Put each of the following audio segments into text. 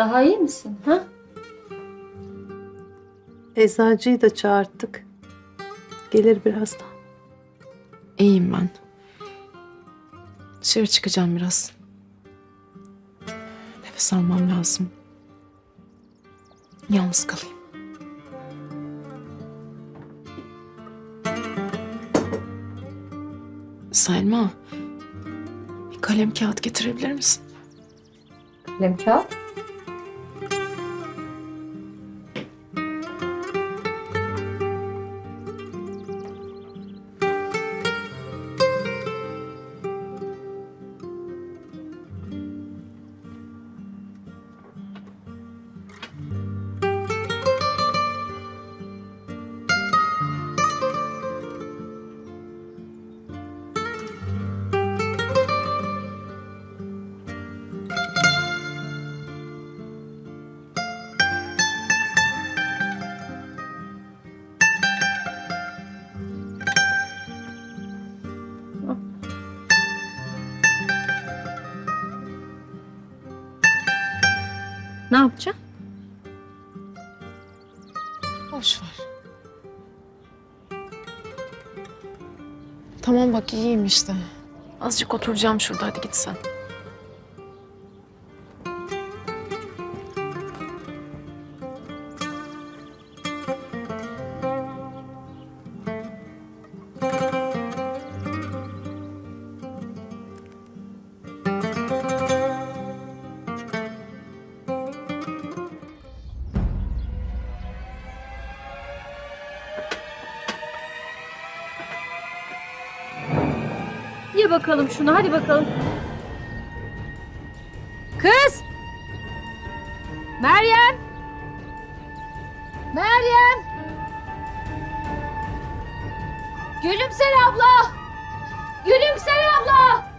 Daha iyi misin? Ha? Eczacıyı da çağırttık. Gelir birazdan. İyiyim ben. Dışarı çıkacağım biraz. Nefes almam lazım. Yalnız kalayım. Selma, bir kalem kağıt getirebilir misin? Kalem kağıt. Ne yapacaksın? Boş ver. Tamam bak iyiyim işte. Azıcık oturacağım şurada hadi git sen. Bakalım şunu hadi bakalım. Kız! Meryem! Meryem! Gülümser abla! Gülümser abla!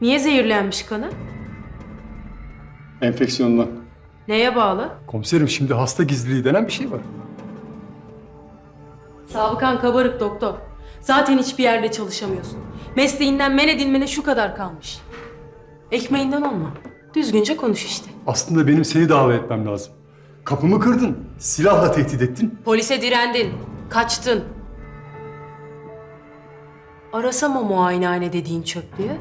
Niye zehirlenmiş kanı? Enfeksiyondan. Neye bağlı? Komiserim şimdi hasta gizliliği denen bir şey var. Sabıkan kabarık doktor. Zaten hiçbir yerde çalışamıyorsun. Mesleğinden men edilmene şu kadar kalmış. Ekmeğinden olma. Düzgünce konuş işte. Aslında benim seni dava etmem lazım. Kapımı kırdın, silahla tehdit ettin. Polise direndin. Kaçtın. Arasam o muayenehane dediğin çöplüğü.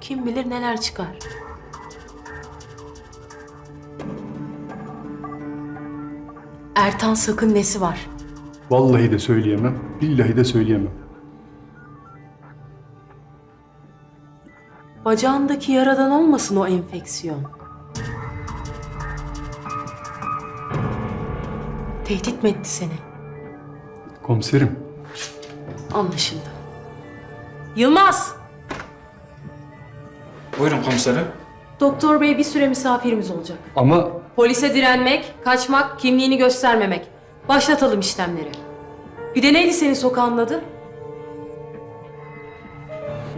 Kim bilir neler çıkar. Ertan sakın nesi var? Vallahi de söyleyemem, billahi de söyleyemem. Bacağındaki yaradan olmasın o enfeksiyon. Tehdit mi etti seni? Komiserim, Anlaşıldı. Yılmaz! Buyurun komiserim. Doktor bey bir süre misafirimiz olacak. ama Polise direnmek, kaçmak, kimliğini göstermemek. Başlatalım işlemleri. Bir de neydi senin sokağın adı?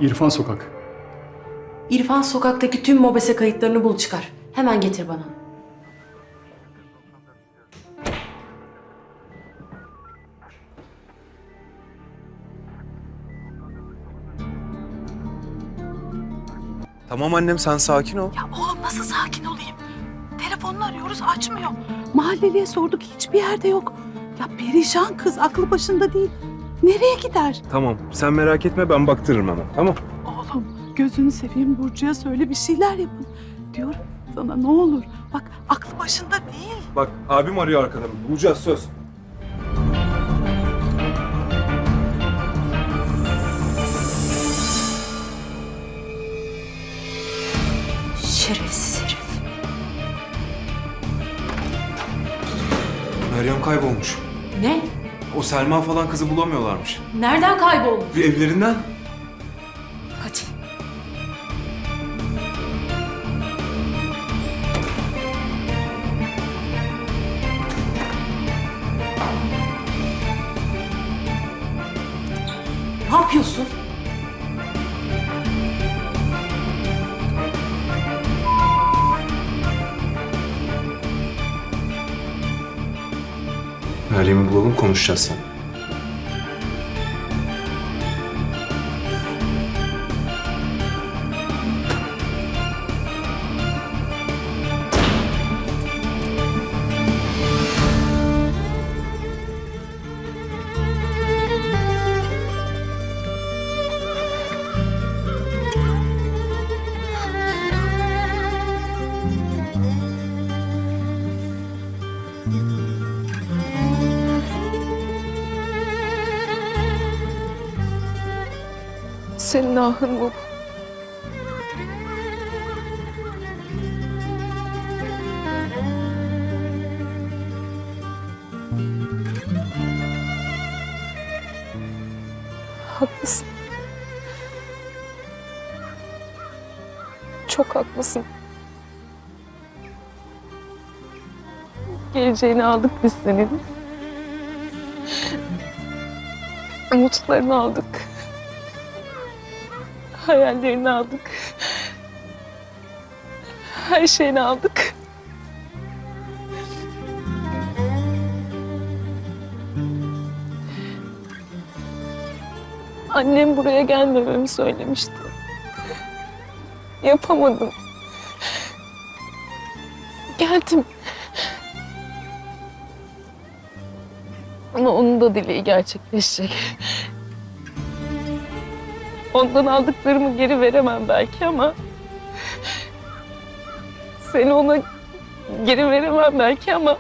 İrfan Sokak. İrfan sokaktaki tüm mobese kayıtlarını bul çıkar. Hemen getir bana. Tamam annem sen sakin ol. Ya oğlum nasıl sakin olayım? Telefonunu arıyoruz açmıyor. Mahalleliye sorduk hiçbir yerde yok. Ya perişan kız aklı başında değil. Nereye gider? Tamam sen merak etme ben baktırırım hemen tamam. Oğlum gözünü seveyim Burcu'ya söyle bir şeyler yapın. Diyorum sana ne olur. Bak aklı başında değil. Bak abim arıyor arkadan. Bulacağız söz. Meryem kaybolmuş. Ne? O Selma falan kızı bulamıyorlarmış. Nereden kaybolmuş? Bir evlerinden. Hadi. Ne yapıyorsun? Meryem'i bulalım konuşacağız sen. Senin ahın bu. Haklısın. Çok haklısın. Geleceğini aldık biz senin. Umutlarını aldık. Hayallerini aldık. Her şeyini aldık. Annem buraya gelmememi söylemişti. Yapamadım. Geldim. Ama onun da dileği gerçekleşecek. Ondan aldıklarımı geri veremem belki ama... Seni ona geri veremem belki ama...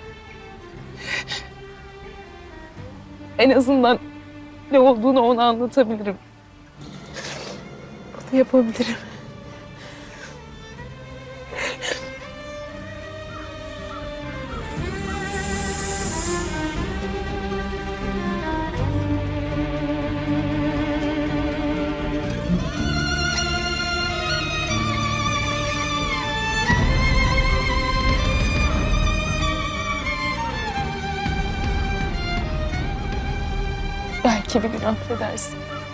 En azından ne olduğunu ona anlatabilirim. Bunu yapabilirim. Belki bir gün.